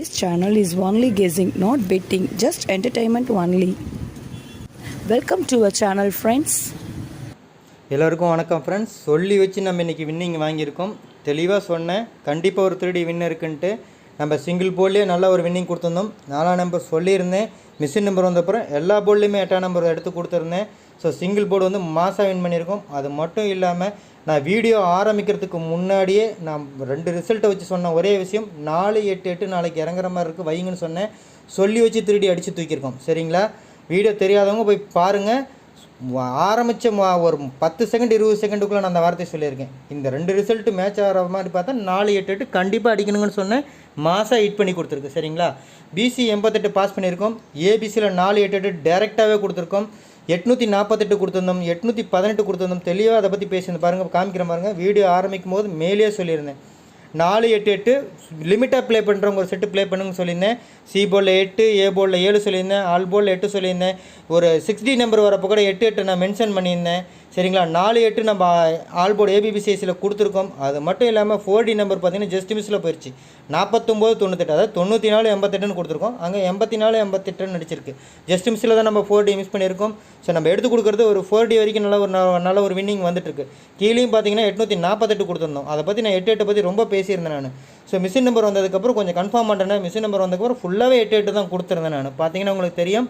This channel is only guessing, not betting, just entertainment only. Welcome to a channel friends எல்லோருக்கும் வணக்கம் friends சொல்லி வச்சு நம்ம இன்றைக்கி வின்னிங் வாங்கியிருக்கோம் தெளிவாக சொன்னேன் கண்டிப்பாக ஒரு த்ரீ டி வின் இருக்குன்ட்டு நம்ம சிங்கிள் போர்ட்லேயே நல்ல ஒரு வின்னிங் கொடுத்துருந்தோம். நாலாம் நம்பர் சொல்லியிருந்தேன். மிஷின் நம்பர் வந்தப்புறம் எல்லா போல்லையுமே எட்டாம் நம்பர் எடுத்து கொடுத்துருந்தேன். ஸோ சிங்கிள் போர்டு வந்து மாசாக வின் பண்ணியிருக்கோம். அது மட்டும் இல்லாமல் நான் வீடியோ ஆரம்பிக்கிறதுக்கு முன்னாடியே நான் ரெண்டு ரிசல்ட்டை வச்சு சொன்ன ஒரே விஷயம் நாலு எட்டு எட்டு நாளைக்கு இறங்குற மாதிரி இருக்குது வைங்கன்னு சொன்னேன். சொல்லி வச்சு திருடி அடித்து தூக்கியிருக்கோம். சரிங்களா? வீடியோ தெரியாதவங்க போய் பாருங்கள் ஆரம்பித்த ஒரு பத்து செகண்ட் இருபது செகண்டுக்குள்ளே நான் அந்த வார்த்தையை சொல்லியிருக்கேன். இந்த ரெண்டு ரிசல்ட்டு மேட்ச் ஆகிற மாதிரி பார்த்தா நாலு எட்டு எட்டு கண்டிப்பாக அடிக்கணுங்கன்னு சொன்னேன். மாதம் ஹிட் பண்ணி கொடுத்துருக்கு சரிங்களா? பிசி எண்பத்தெட்டு பாஸ் பண்ணியிருக்கோம். ஏபிசியில் நாலு எட்டு எட்டு டேரெக்டாகவே கொடுத்துருக்கோம். எட்நூற்றி நாற்பத்தெட்டு கொடுத்துருந்தோம் எட்நூற்றி பதினெட்டு கொடுத்துருந்தோம். தெளிவாக அதை பற்றி பேசியிருந்தேன் பாருங்கள் காமிக்கிற பாருங்கள் வீடியோ ஆரம்பிக்கும் போது மேலேயே சொல்லியிருந்தேன். நாலு எட்டு எட்டு லிமிட்டாக ப்ளே பண்ணுறவங்க ஒரு செட்டு ப்ளே பண்ணுங்கன்னு சொல்லியிருந்தேன். சி போலில் எட்டு ஏ போலில் ஏழு சொல்லியிருந்தேன். ஆல் போர்டில் எட்டு சொல்லியிருந்தேன். ஒரு சிக்ஸ்டி நம்பர் வரப்போ கூட எட்டு எட்டு நான் மென்ஷன் பண்ணியிருந்தேன். சரிங்களா? நாலு எட்டு நம்ம ஆல் போர்டு ஏபிபிசிஎஸ்சியில் கொடுத்துருக்கோம். அது மட்டும் இல்லாமல் ஃபோர் டி நம்பர் பார்த்தீங்கன்னா ஜஸ்ட் மிஸ்ஸில் போயிடுச்சு நாற்பத்தொம்போது தொண்ணூத்தெட்டு அதாவது தொண்ணூற்றி நாலு எண்பத்தெட்டுன்னு கொடுத்துருக்கோம். அங்கே எண்பத்தி நாலு எண்பத்தெட்டுன்னு நடிச்சிருக்கு. ஜஸ்ட் மிஸ்ஸில் தான் நம்ம ஃபோர் டி மிஸ் பண்ணியிருக்கோம். ஸோ நம்ம எடுத்து கொடுக்குறது ஒரு ஃபோர் டி வரைக்கும் நல்ல ஒரு ந- நல்ல ஒரு வின்னிங் வந்துட்டுருக்கு. கீழேயும் பார்த்தீங்கன்னா எட்நூற்றி நாற்பத்தெட்டு கொடுத்துருந்தோம். அதை பற்றி நான் எட்டு எட்டு பற்றி ரொம்ப பேசியிருந்தேன் நான். ஸோ மிஷின் நம்பர் வந்ததுக்கப்புறம் கொஞ்சம் கன்ஃபார்ம் பண்ணுறேன் மிஷின் நம்பர் வந்ததுக்கப்புறம் ஃபுல்லாகவே எட்டு எட்டு தான் கொடுத்துருந்தேன் நான். பார்த்தீங்கன்னா உங்களுக்கு தெரியும்?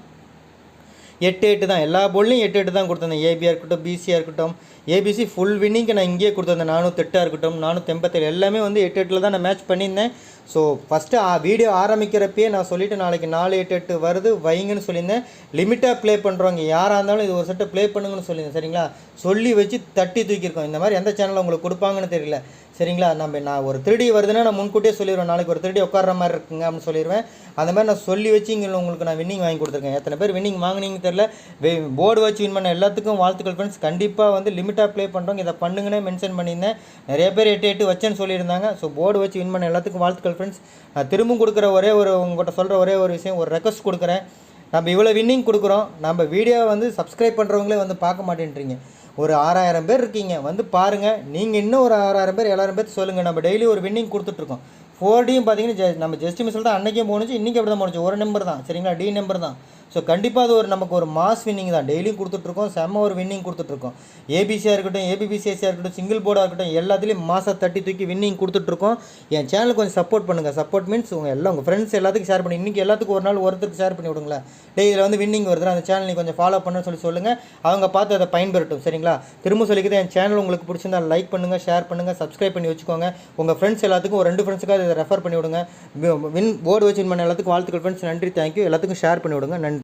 எட்டு எட்டு தான். எல்லா போல்லையும் எட்டு எட்டு தான் கொடுத்துருந்தேன். ஏபியாக இருக்கட்டும் பிசியாக இருக்கட்டும். ஏபிசி ஃபுல் வின்னிங்க்கு நான் இங்கேயே கொடுத்துருந்தேன். நானூற்றெட்டாக இருக்கட்டும் நானூற்றி எண்பத்தேழு எல்லாமே வந்து எட்டு எட்டில் தான் நான் மேட்ச் பண்ணியிருந்தேன். ஸோ ஃபஸ்ட்டு வீடியோ ஆரம்பிக்கிறப்பே நான் சொல்லிவிட்டு நாளைக்கு நாலு எட்டு எட்டு வருது வைங்கன்னு சொல்லியிருந்தேன். லிமிட்டாக ப்ளே பண்ணுறவங்க யாராக இருந்தாலும் இது ஒரு செட்டை ப்ளே பண்ணுங்கன்னு சொல்லியிருந்தேன் சரிங்களா? சொல்லி வச்சு தட்டி தூக்கியிருக்கோம். இந்த மாதிரி எந்த சேனலில் உங்களுக்கு கொடுப்பாங்கன்னு தெரியல சரிங்களா? நம்ம நான் ஒரு திருடி வருதுன்னா நான் முன்கூட்டியே சொல்லிடுவேன் நாளைக்கு ஒரு திருடி உட்கார்ற மாதிரி இருக்குங்க அப்படின்னு சொல்லிடுவேன் அந்த மாதிரி நான் சொல்லி வச்சு இங்கே உங்களுக்கு நான் வின்னிங் வாங்கி கொடுத்துருக்கேன். எத்தனை பேர் வின்னிங் வாங்கினீங்க தெரியல. போர்டு வச்சு வின் பண்ண எல்லாத்துக்கும் வாழ்த்துக்கள் ஃப்ரெண்ட்ஸ் கண்டிப்பாக வந்து லிமிட்டாக ப்ளே பண்ணுறவங்க இதை பண்ணுங்கன்னே மென்ஷன் பண்ணியிருந்தேன். நிறைய பேர் எட்டு எட்டு வச்சேன்னு சொல்லியிருந்தாங்க. ஸோ போர்டு வச்சு வின் பண்ண எல்லாத்துக்கும் வாழ்த்துக்கள் ஃப்ரெண்ட்ஸ் நான் திரும்பவும் கொடுக்குற ஒரே ஒரு உங்கள்கிட்ட சொல்கிற ஒரே ஒரு விஷயம் ஒரு ரெக்வஸ்ட் கொடுக்குறேன். நம்ம இவ்வளோ வின்னிங் கொடுக்குறோம். நம்ம வீடியோவை வந்து சப்ஸ்கிரைப் பண்ணுறவங்களே வந்து பார்க்க மாட்டேன்றீங்க. ஒரு ஆறாயிரம் பேர் இருக்கீங்க. வந்து பாருங்கள் நீங்கள் இன்னும் ஒரு ஆறாயிரம் பேர் ஏழாயிரம் பேர் சொல்லுங்கள் நம்ம டெய்லி ஒரு வின்னிங் கொடுத்துட்ருக்கோம் ஃபோர் டியும் பார்த்தீங்கன்னா ஜ- நம்ம ஜஸ்ட் மிஸ்ஸில் தான் அன்றைக்கும் போணுச்சு இன்றைக்கி அப்படி தான் போணுச்சு. ஒரு நம்பர் தான். சரிங்களா? டி நம்பர் தான். ஸோ கண்டிப்பாக அது ஒரு நமக்கு ஒரு மாஸ் வின்னிங் தான். டெய்லியும் கொடுத்துட்ருக்கோம் செம்ம ஒரு வின்னிங் கொடுத்துட்ருக்கோம். ஏபிசியாக இருக்கட்டும் ஏபிபிசிஎஸ்சியாக இருக்கட்டும் சிங்கிள் போர்டாக இருக்கட்டும் எல்லாத்துலேயும் மாதம் தட்டி தூக்கி வின்னிங் கொடுத்துட்ருக்கோம். என் சேனல் கொஞ்சம் சப்போர்ட் பண்ணுங்கள் சப்போர்ட் மீன்ஸ் உங்கள் எல்லாம் உங்கள் ஃப்ரெண்ட்ஸ் எல்லாத்துக்கும் ஷேர் பண்ணி இன்றைக்கி எல்லாத்துக்கும் ஒரு நாள் ஒருத்தருக்கு ஷேர் பண்ணி விடுங்களேன். டே இதில் வந்து வின்னிங் வருது அந்த சேனல் நீ கொஞ்சம் ஃபாலோ பண்ணுன்னு சொல்லி சொல்லுங்கள் அவங்க பார்த்து அதை பயன்பெறட்டும் சரிங்களா? திரும்ப சொல்லிக்கிறது என் சேனல் உங்களுக்கு பிடிச்சிருந்தா லைக் பண்ணுங்கள் ஷேர் பண்ணுங்கள் சப்ஸ்கிரைப் பண்ணி வச்சுக்கோங்க. உங்கள் ஃப்ரெண்ட்ஸ் எல்லாத்துக்கும் ஒரு ரெண்டு ஃப்ரெண்ட்ஸுக்காக இதை ரெஃபர் பண்ணி விடுங்க. வின் போர்டு வச்சு win பண்ண எல்லாத்துக்கும் வாழ்த்துக்கள் ஃப்ரெண்ட்ஸ் நன்றி தேங்க்யூ எல்லாத்துக்கும் ஷேர் பண்ணி விடுங்க. நன்றி.